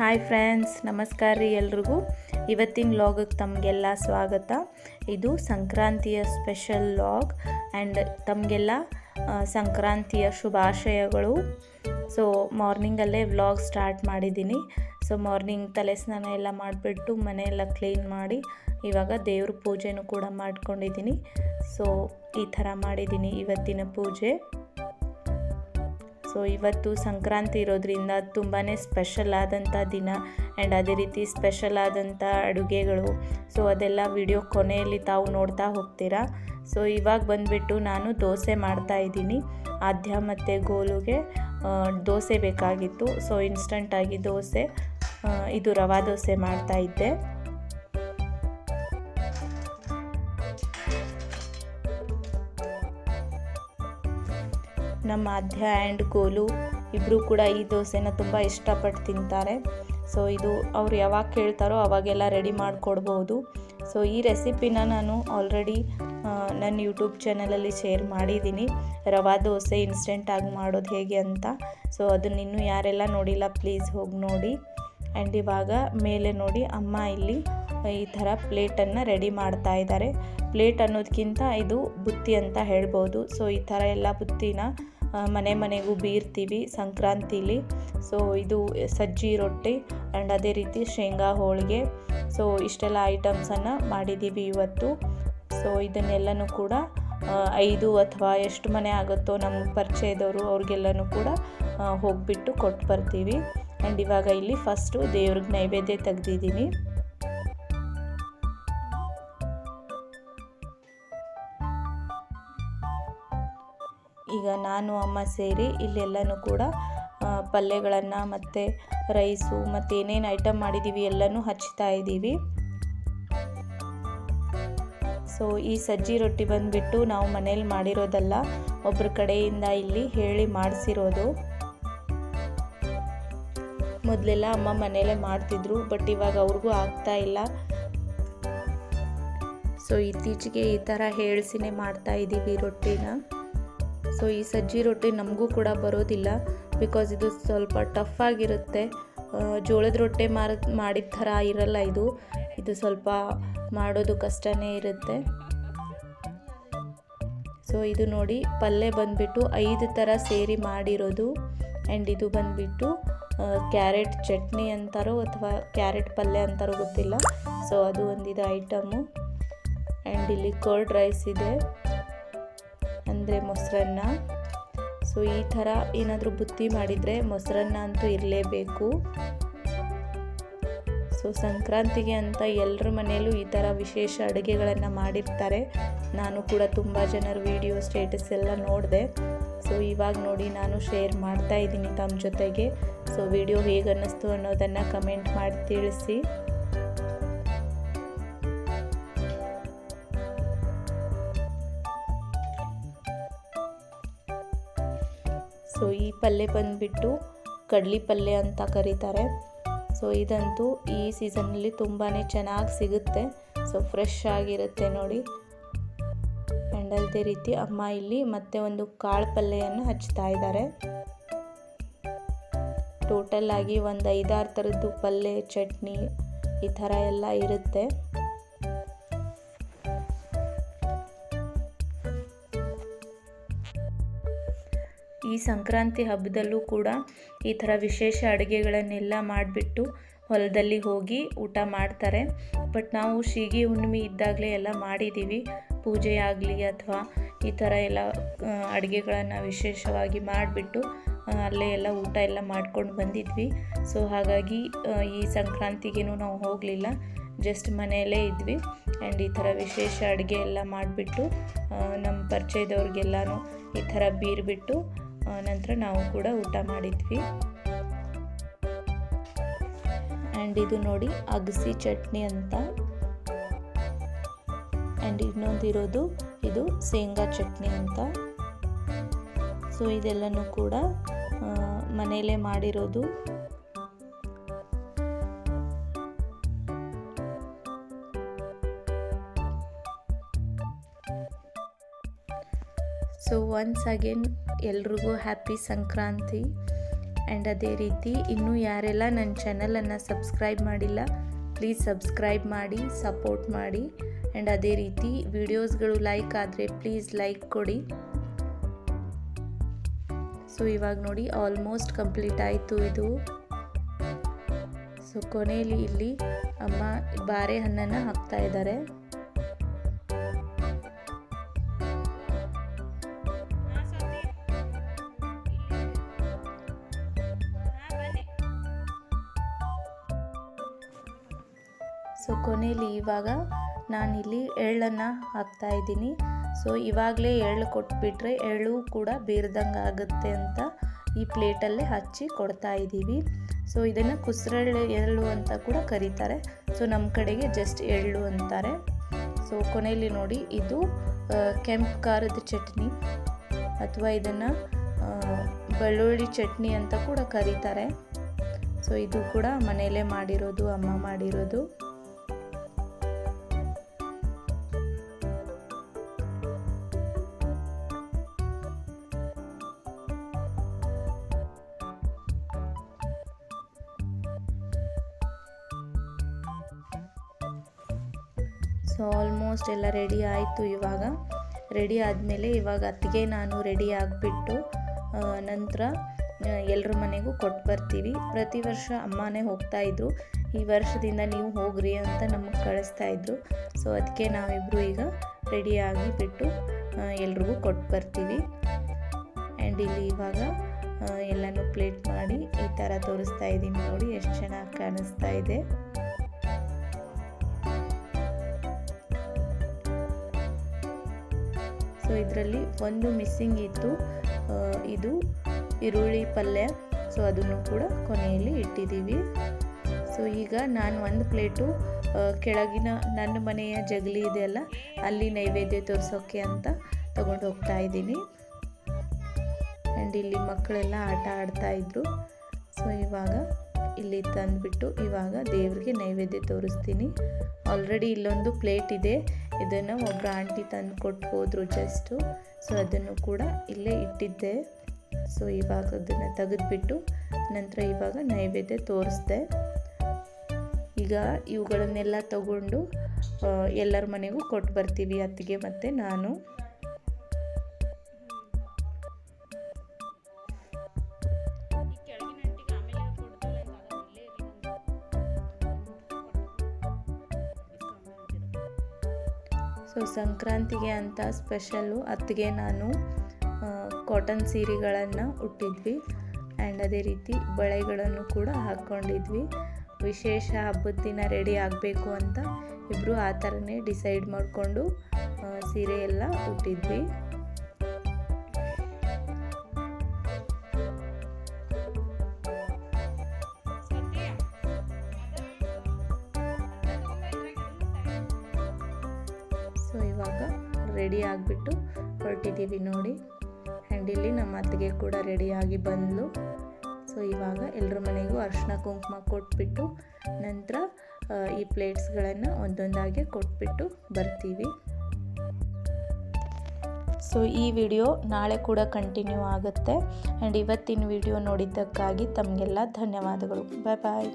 Hi friends, ನಮಸ್ಕಾರ ರೀ ಎಲ್ರಿಗೂ. ಇವತ್ತಿನ ಲಾಗಕ್ಕೆ ತಮಗೆಲ್ಲ ಸ್ವಾಗತ. ಇದು ಸಂಕ್ರಾಂತಿಯ ಸ್ಪೆಷಲ್ ಲಾಗ್ ಆ್ಯಂಡ್ ತಮಗೆಲ್ಲ ಸಂಕ್ರಾಂತಿಯ ಶುಭಾಶಯಗಳು. ಸೊ ಮಾರ್ನಿಂಗಲ್ಲೇ ವ್ಲಾಗ್ ಸ್ಟಾರ್ಟ್ ಮಾಡಿದ್ದೀನಿ. ಸೊ ಮಾರ್ನಿಂಗ್ ತಲೆ ಸ್ನಾನ ಎಲ್ಲ ಮಾಡಿಬಿಟ್ಟು ಮನೆಯೆಲ್ಲ ಕ್ಲೀನ್ ಮಾಡಿ ಇವಾಗ ದೇವ್ರ ಪೂಜೆನೂ ಕೂಡ ಮಾಡ್ಕೊಂಡಿದ್ದೀನಿ. ಸೊ ಈ ಥರ ಮಾಡಿದ್ದೀನಿ ಇವತ್ತಿನ ಪೂಜೆ. ಸೊ ಇವತ್ತು ಸಂಕ್ರಾಂತಿ ಇರೋದ್ರಿಂದ ತುಂಬಾ ಸ್ಪೆಷಲ್ ಆದಂಥ ದಿನ ಆ್ಯಂಡ್ ಅದೇ ರೀತಿ ಸ್ಪೆಷಲ್ ಆದಂಥ ಅಡುಗೆಗಳು. ಸೊ ಅದೆಲ್ಲ ವಿಡಿಯೋ ಕೊನೆಯಲ್ಲಿ ತಾವು ನೋಡ್ತಾ ಹೋಗ್ತೀರಾ? ಸೊ ಇವಾಗ ಬಂದುಬಿಟ್ಟು ನಾನು ದೋಸೆ ಮಾಡ್ತಾ ಇದ್ದೀನಿ. ಆದ್ಯ ಮತ್ತು ಗೋಲುಗೆ ದೋಸೆ ಬೇಕಾಗಿತ್ತು. ಸೊ ಇನ್ಸ್ಟಂಟಾಗಿ ದೋಸೆ ಇದು ರವಾ ದೋಸೆ ಮಾಡ್ತಾ ನಮ್ಮ ಆದ್ಯ ಆ್ಯಂಡ್ ಗೋಲು ಇಬ್ಬರು ಕೂಡ ಈ ದೋಸೆನ ತುಂಬ ಇಷ್ಟಪಟ್ಟು ತಿಂತಾರೆ. ಸೊ ಇದು ಅವ್ರು ಯಾವಾಗ ಕೇಳ್ತಾರೋ ಅವಾಗೆಲ್ಲ ರೆಡಿ ಮಾಡಿಕೊಡ್ಬೋದು. ಸೊ ಈ ರೆಸಿಪಿನ ನಾನು ಆಲ್ರೆಡಿ ನನ್ನ ಯೂಟ್ಯೂಬ್ ಚಾನಲಲ್ಲಿ ಶೇರ್ ಮಾಡಿದ್ದೀನಿ. ರವಾ ದೋಸೆ ಇನ್ಸ್ಟೆಂಟಾಗಿ ಮಾಡೋದು ಹೇಗೆ ಅಂತ. ಸೊ ಅದನ್ನ ಇನ್ನೂ ಯಾರೆಲ್ಲ ನೋಡಿಲ್ಲ ಪ್ಲೀಸ್ ಹೋಗಿ ನೋಡಿ. ಆ್ಯಂಡ್ ಇವಾಗ ಮೇಲೆ ನೋಡಿ ಅಮ್ಮ ಇಲ್ಲಿ, ಈ ಥರ ಪ್ಲೇಟನ್ನು ರೆಡಿ ಮಾಡ್ತಾ ಇದ್ದಾರೆ. ಪ್ಲೇಟ್ ಅನ್ನೋದಕ್ಕಿಂತ ಇದು ಬುತ್ತಿ ಅಂತ ಹೇಳ್ಬೋದು. ಸೊ ಈ ಥರ ಎಲ್ಲ ಬುತ್ತಿನ ಮನೆ ಮನೆಗೂ ಬೀರ್ತೀವಿ, ಸಂಕ್ರಾಂತಿಲಿ. ಸೊ ಇದು ಸಜ್ಜಿ ರೊಟ್ಟಿ ಆ್ಯಂಡ್ ಅದೇ ರೀತಿ ಶೇಂಗಾ ಹೋಳಿಗೆ. ಸೊ ಇಷ್ಟೆಲ್ಲ ಐಟಮ್ಸನ್ನು ಮಾಡಿದ್ದೀವಿ ಇವತ್ತು. ಸೊ ಇದನ್ನೆಲ್ಲನೂ ಕೂಡ ಐದು ಅಥವಾ ಎಷ್ಟು ಮನೆ ಆಗುತ್ತೋ ನಮ್ಮ ಪರಿಚಯದವರು ಅವ್ರಿಗೆಲ್ಲನೂ ಕೂಡ ಹೋಗ್ಬಿಟ್ಟು ಕೊಟ್ಟು ಬರ್ತೀವಿ ಆ್ಯಂಡ್ ಇವಾಗ ಇಲ್ಲಿ ಫಸ್ಟು ದೇವ್ರಿಗೆ ನೈವೇದ್ಯ ತೆಗ್ದಿದ್ದೀನಿ. ಈಗ ನಾನು, ಅಮ್ಮ ಸೇರಿ ಇಲ್ಲೆಲ್ಲನೂ ಕೂಡ ಪಲ್ಯಗಳನ್ನು ಮತ್ತು ರೈಸು ಮತ್ತು ಏನೇನು ಐಟಮ್ ಮಾಡಿದ್ದೀವಿ ಎಲ್ಲನೂ ಹಚ್ತಾ ಇದ್ದೀವಿ. ಸೊ ಈ ಸಜ್ಜಿ ರೊಟ್ಟಿ ಬಂದುಬಿಟ್ಟು ನಾವು ಮನೇಲಿ ಮಾಡಿರೋದಲ್ಲ ಒಬ್ಬರ ಕಡೆಯಿಂದ ಇಲ್ಲಿ ಹೇಳಿ ಮಾಡಿಸಿರೋದು. ಮೊದಲೆಲ್ಲ ಅಮ್ಮ ಮನೇಲೆ ಮಾಡ್ತಿದ್ರು, ಬಟ್ ಇವಾಗ ಅವ್ರಿಗೂ ಆಗ್ತಾ ಇಲ್ಲ. ಸೊ ಇತ್ತೀಚೆಗೆ ಈ ಥರ ಹೇಳ್ಸಿನೇ ಮಾಡ್ತಾ ಇದ್ದೀವಿ ರೊಟ್ಟಿನ. ಸೊ ಈ ಸಜ್ಜಿ ರೊಟ್ಟಿ ನಮಗೂ ಕೂಡ ಬರೋದಿಲ್ಲ ಬಿಕಾಸ್ ಇದು ಸ್ವಲ್ಪ ಟಫ್ ಆಗಿರುತ್ತೆ. ಜೋಳದ ರೊಟ್ಟಿ ಮಾರ, ಮಾಡಿದ ಥರ ಇರಲ್ಲ ಇದು. ಇದು ಸ್ವಲ್ಪ ಮಾಡೋದು ಕಷ್ಟನೇ ಇರುತ್ತೆ. ಸೊ ಇದು ನೋಡಿ ಪಲ್ಯ ಬಂದುಬಿಟ್ಟು ಐದು ಥರ ಸೇರಿ ಮಾಡಿರೋದು. ಆ್ಯಂಡ್ ಇದು ಬಂದುಬಿಟ್ಟು ಕ್ಯಾರೆಟ್ ಚಟ್ನಿ ಅಂತಾರೋ ಅಥವಾ ಕ್ಯಾರೆಟ್ ಪಲ್ಯ ಅಂತಾರೋ ಗೊತ್ತಿಲ್ಲ. ಸೊ ಅದು ಒಂದಿದೆ ಐಟಮು. ಆ್ಯಂಡ್ ಇಲ್ಲಿ ಕರ್ಡ್ ರೈಸ್ ಇದೆ. ಅಂದರೆ ಮೊಸರನ್ನ. ಸೊ ಈ ಥರ ಏನಾದರೂ ಬುತ್ತಿ ಮಾಡಿದರೆ ಮೊಸರನ್ನ ಅಂತೂ ಇರಲೇಬೇಕು. ಸೊ ಸಂಕ್ರಾಂತಿಗೆ ಅಂತ ಎಲ್ಲರ ಮನೆಯಲ್ಲೂ ಈ ಥರ ವಿಶೇಷ ಅಡುಗೆಗಳನ್ನು ಮಾಡಿರ್ತಾರೆ. ನಾನು ಕೂಡ ತುಂಬ ಜನರ ವಿಡಿಯೋ ಸ್ಟೇಟಸ್ ಎಲ್ಲ ನೋಡಿದೆ. ಸೊ ಇವಾಗ ನೋಡಿ ನಾನು ಶೇರ್ ಮಾಡ್ತಾ ಇದ್ದೀನಿ ತಮ್ಮ ಜೊತೆಗೆ. ಸೊ ವಿಡಿಯೋ ಹೇಗೆ ಅನ್ನಿಸ್ತು ಅನ್ನೋದನ್ನು ಕಮೆಂಟ್ ಮಾಡಿ ತಿಳಿಸಿ. ಈ ಪಲ್ಯ ಬಂದುಬಿಟ್ಟು ಕಡಲೆ ಪಲ್ಯ ಅಂತ ಕರೀತಾರೆ. ಸೊ ಇದಂತೂ ಈ ಸೀಸನ್ನಲ್ಲಿ ತುಂಬಾ ಚೆನ್ನಾಗಿ ಸಿಗುತ್ತೆ. ಸೊ ಫ್ರೆಶ್ ಆಗಿರುತ್ತೆ ನೋಡಿ. ಆ್ಯಂಡ್ ಅದೇ ರೀತಿ ಅಮ್ಮ ಇಲ್ಲಿ ಮತ್ತೆ ಒಂದು ಕಾಳು ಪಲ್ಯವನ್ನು ಹಚ್ತಾ ಇದ್ದಾರೆ. ಟೋಟಲ್ ಆಗಿ ಒಂದು ಐದಾರು ಥರದ್ದು ಪಲ್ಯ, ಚಟ್ನಿ ಈ ಥರ ಎಲ್ಲ ಇರುತ್ತೆ. ಈ ಸಂಕ್ರಾಂತಿ ಹಬ್ಬದಲ್ಲೂ ಕೂಡ ಈ ಥರ ವಿಶೇಷ ಅಡುಗೆಗಳನ್ನೆಲ್ಲ ಮಾಡಿಬಿಟ್ಟು ಹೊಲದಲ್ಲಿ ಹೋಗಿ ಊಟ ಮಾಡ್ತಾರೆ. ಬಟ್ ನಾವು ಶೀಗಿ ಹುಣ್ಣಿಮೆ ಇದ್ದಾಗಲೇ ಎಲ್ಲ ಮಾಡಿದ್ದೀವಿ. ಪೂಜೆ ಆಗಲಿ ಅಥವಾ ಈ ಥರ ಎಲ್ಲ ಅಡುಗೆಗಳನ್ನು ವಿಶೇಷವಾಗಿ ಮಾಡಿಬಿಟ್ಟು ಅಲ್ಲೇ ಎಲ್ಲ ಊಟ ಎಲ್ಲ ಮಾಡ್ಕೊಂಡು ಬಂದಿದ್ವಿ. ಸೊ, ಹಾಗಾಗಿ ಈ ಸಂಕ್ರಾಂತಿಗೇನು ನಾವು ಹೋಗಲಿಲ್ಲ. ಜಸ್ಟ್ ಮನೆಯಲ್ಲೇ ಇದ್ವಿ. ಆ್ಯಂಡ್ ಈ ಥರ ವಿಶೇಷ ಅಡುಗೆ ಎಲ್ಲ ಮಾಡಿಬಿಟ್ಟು ನಮ್ಮ ಪರಿಚಯದವ್ರಿಗೆಲ್ಲನೂ ಈ ಥರ ಬೀರ್ಬಿಟ್ಟು ನಂತರ ನಾವು ಕೂಡ ಊಟ ಮಾಡಿದ್ವಿ. ಆ್ಯಂಡ್ ಇದು ನೋಡಿ ಅಗಸಿ ಚಟ್ನಿ ಅಂತ. ಆ್ಯಂಡ್ ಇನ್ನೊಂದಿರೋದು ಇದು ಶೇಂಗಾ ಚಟ್ನಿ ಅಂತ. ಸೊ ಇದೆಲ್ಲನೂ ಕೂಡ ಮನೆಯಲ್ಲೇ ಮಾಡಿರೋದು. ಸೊ ಒನ್ಸ್ ಅಗೇನ್ ಎಲ್ರಿಗೂ ಹ್ಯಾಪಿ ಸಂಕ್ರಾಂತಿ. ಆ್ಯಂಡ್ ಅದೇ ರೀತಿ, ಇನ್ನೂ ಯಾರೆಲ್ಲ ನನ್ನ ಚಾನಲನ್ನು ಸಬ್ಸ್ಕ್ರೈಬ್ ಮಾಡಿಲ್ಲ ಪ್ಲೀಸ್ ಸಬ್ಸ್ಕ್ರೈಬ್ ಮಾಡಿ ಸಪೋರ್ಟ್ ಮಾಡಿ. ಆ್ಯಂಡ್ ಅದೇ ರೀತಿ ವಿಡಿಯೋಸ್ಗಳು ಲೈಕ್ ಆದರೆ ಪ್ಲೀಸ್ ಲೈಕ್ ಕೊಡಿ. ಸೊ ಇವಾಗ ನೋಡಿ ಆಲ್ಮೋಸ್ಟ್ ಕಂಪ್ಲೀಟ್ ಆಯಿತು ಇದು. ಸೊ ಕೊನೆಯಲ್ಲಿ ಇಲ್ಲಿ ಅಮ್ಮ ಬಾರೆ ಹಣ್ಣನ್ನು ಹಾಕ್ತಾ ಇದ್ದಾರೆ ಸೊ ಕೊನೆಯಲ್ಲಿ ಇವಾಗ ನಾನಿಲ್ಲಿ ಎಳ್ಳನ್ನು ಹಾಕ್ತಾ ಇದ್ದೀನಿ. ಸೊ ಇವಾಗಲೇ ಎಳ್ಳು ಕೊಟ್ಬಿಟ್ರೆ ಎಳ್ಳು ಕೂಡ ಬೀರ್ದಂಗೆ ಆಗುತ್ತೆ ಅಂತ ಈ ಪ್ಲೇಟಲ್ಲೇ ಹಚ್ಚಿ ಕೊಡ್ತಾ ಇದ್ದೀವಿ. ಸೊ ಇದನ್ನು ಕುಸ್ರಳ್ಳಿ ಎಳ್ಳು ಅಂತ ಕೂಡ ಕರೀತಾರೆ. ಸೊ ನಮ್ಮ ಕಡೆಗೆ ಜಸ್ಟ್ ಎಳ್ಳು ಅಂತಾರೆ. ಸೊ ಕೊನೆಯಲ್ಲಿ ನೋಡಿ, ಇದು ಕೆಂಪು ಖಾರದ ಚಟ್ನಿ ಅಥವಾ ಇದನ್ನು ಬೆಳ್ಳುಳ್ಳಿ ಚಟ್ನಿ ಅಂತ ಕೂಡ ಕರೀತಾರೆ. ಸೊ ಇದು ಕೂಡ ಮನೆಯಲ್ಲೇ ಮಾಡಿರೋದು, ಅಮ್ಮ ಮಾಡಿರೋದು. ಸೊ ಆಲ್ಮೋಸ್ಟ್ ಎಲ್ಲ ರೆಡಿ ಆಯಿತು ಇವಾಗ. ರೆಡಿ ಆದಮೇಲೆ ಇವಾಗ ಅತ್ತಿಗೆ ನಾನು ರೆಡಿ ಆಗಿಬಿಟ್ಟು ನಂತರ ಎಲ್ಲರ ಮನೆಗೂ ಕೊಟ್ಟು ಬರ್ತೀವಿ. ಪ್ರತಿ ವರ್ಷ ಅಮ್ಮನೇ ಹೋಗ್ತಾಯಿದ್ರು ಈ ವರ್ಷದಿಂದ ನೀವು ಹೋಗ್ರಿ ಅಂತ ನಮಗೆ ಕಳಿಸ್ತಾ ಇದ್ರು. ಸೊ ಅದಕ್ಕೆ ನಾವಿಬ್ಬರು ಈಗ ರೆಡಿ ಆಗಿಬಿಟ್ಟು ಎಲ್ರಿಗೂ ಕೊಟ್ಟು ಬರ್ತೀವಿ. ಆ್ಯಂಡ್ ಇಲ್ಲಿ ಇವಾಗ ಎಲ್ಲನೂ ಪ್ಲೇಟ್ ಮಾಡಿ ಈ ಥರ ತೋರಿಸ್ತಾ ಇದ್ದೀನಿ ನೋಡಿ, ಎಷ್ಟು ಚೆನ್ನಾಗಿ ಕಾಣಿಸ್ತಾ ಇದೆ. ಸೊ ಇದರಲ್ಲಿ ಒಂದು ಮಿಸ್ಸಿಂಗ್ ಇತ್ತು ಇದು ಈರುಳ್ಳಿ ಪಲ್ಯ. ಸೊ ಅದನ್ನು ಕೂಡ ಕೊನೆಯಲ್ಲಿ ಇಟ್ಟಿದ್ದೀವಿ. ಸೊ ಈಗ ನಾನು ಒಂದು ಪ್ಲೇಟು ಕೆಳಗಿನ ನನ್ನ ಮನೆಯ ಜಗಲಿ ಇದೆಯಲ್ಲ ಅಲ್ಲಿ ನೈವೇದ್ಯ ತೋರಿಸೋಕೆ ಅಂತ ತಗೊಂಡು ಹೋಗ್ತಾ ಇದ್ದೀನಿ. ಆ್ಯಂಡ್ ಇಲ್ಲಿ ಮಕ್ಕಳೆಲ್ಲ ಆಟ ಆಡ್ತಾ ಇದ್ರು. ಸೊ ಇವಾಗ ಇಲ್ಲಿ ತಂದುಬಿಟ್ಟು ಇವಾಗ ದೇವರಿಗೆ ನೈವೇದ್ಯ ತೋರಿಸ್ತೀನಿ. ಆಲ್ರೆಡಿ ಇಲ್ಲೊಂದು ಪ್ಲೇಟ್ ಇದೆ. ಇದನ್ನು ಒಬ್ಬರು ಆಂಟಿ ತಂದು ಕೊಟ್ಟು ಹೋದರು ಜಸ್ಟು ಸೊ ಅದನ್ನು ಕೂಡ ಇಲ್ಲೇ ಇಟ್ಟಿದ್ದೆ. ಸೊ ಇವಾಗ ಅದನ್ನು ತೆಗೆದುಬಿಟ್ಟು ನಂತರ ಇವಾಗ ನೈವೇದ್ಯ ತೋರಿಸ್ದೆ. ಈಗ ಇವುಗಳನ್ನೆಲ್ಲ ತಗೊಂಡು ಎಲ್ಲರ ಮನೆಗೂ ಕೊಟ್ಟು ಬರ್ತೀವಿ ಅತ್ತಿಗೆ ಮತ್ತು ನಾನು. ಸೊ ಸಂಕ್ರಾಂತಿಗೆ ಅಂತ ಸ್ಪೆಷಲ್ಲು ಅತ್ತಿಗೆ ನಾನು ಕಾಟನ್ ಸೀರೆಗಳನ್ನು ಉಟ್ಟಿದ್ವಿ. ಆ್ಯಂಡ್ ಅದೇ ರೀತಿ ಬಳೆಗಳನ್ನು ಕೂಡ ಹಾಕ್ಕೊಂಡಿದ್ವಿ ವಿಶೇಷ ಹಬ್ಬದ ದಿನ ರೆಡಿ ಆಗಬೇಕು ಅಂತ ಇಬ್ಬರು ಆ ಥರನೇ ಡಿಸೈಡ್ ಮಾಡಿಕೊಂಡು ಸೀರೆ ಎಲ್ಲ ಉಟ್ಟಿದ್ವಿ. ಇವಾಗ ರೆಡಿ ಆಗಿಬಿಟ್ಟು ಹೊರಟಿದ್ದೀವಿ ನೋಡಿ. ಆ್ಯಂಡ್ ಇಲ್ಲಿ ನಮ್ಮ ಅತ್ತಿಗೆ ಕೂಡ ರೆಡಿಯಾಗಿ ಬಂದಳು ಸೊ ಇವಾಗ ಎಲ್ಲರ ಮನೆಗೂ ಅರ್ಶಿನ ಕುಂಕುಮ ಕೊಟ್ಬಿಟ್ಟು ನಂತರ ಈ ಪ್ಲೇಟ್ಸ್ಗಳನ್ನು ಒಂದೊಂದಾಗಿ ಕೊಟ್ಬಿಟ್ಟು ಬರ್ತೀವಿ. ಸೊ ಈ ವಿಡಿಯೋ ನಾಳೆ ಕೂಡ ಕಂಟಿನ್ಯೂ ಆಗುತ್ತೆ. ಆ್ಯಂಡ್ ಇವತ್ತಿನ ವಿಡಿಯೋ ನೋಡಿದ್ದಕ್ಕಾಗಿ ತಮಗೆಲ್ಲ ಧನ್ಯವಾದಗಳು. ಬಾಯ್ ಬಾಯ್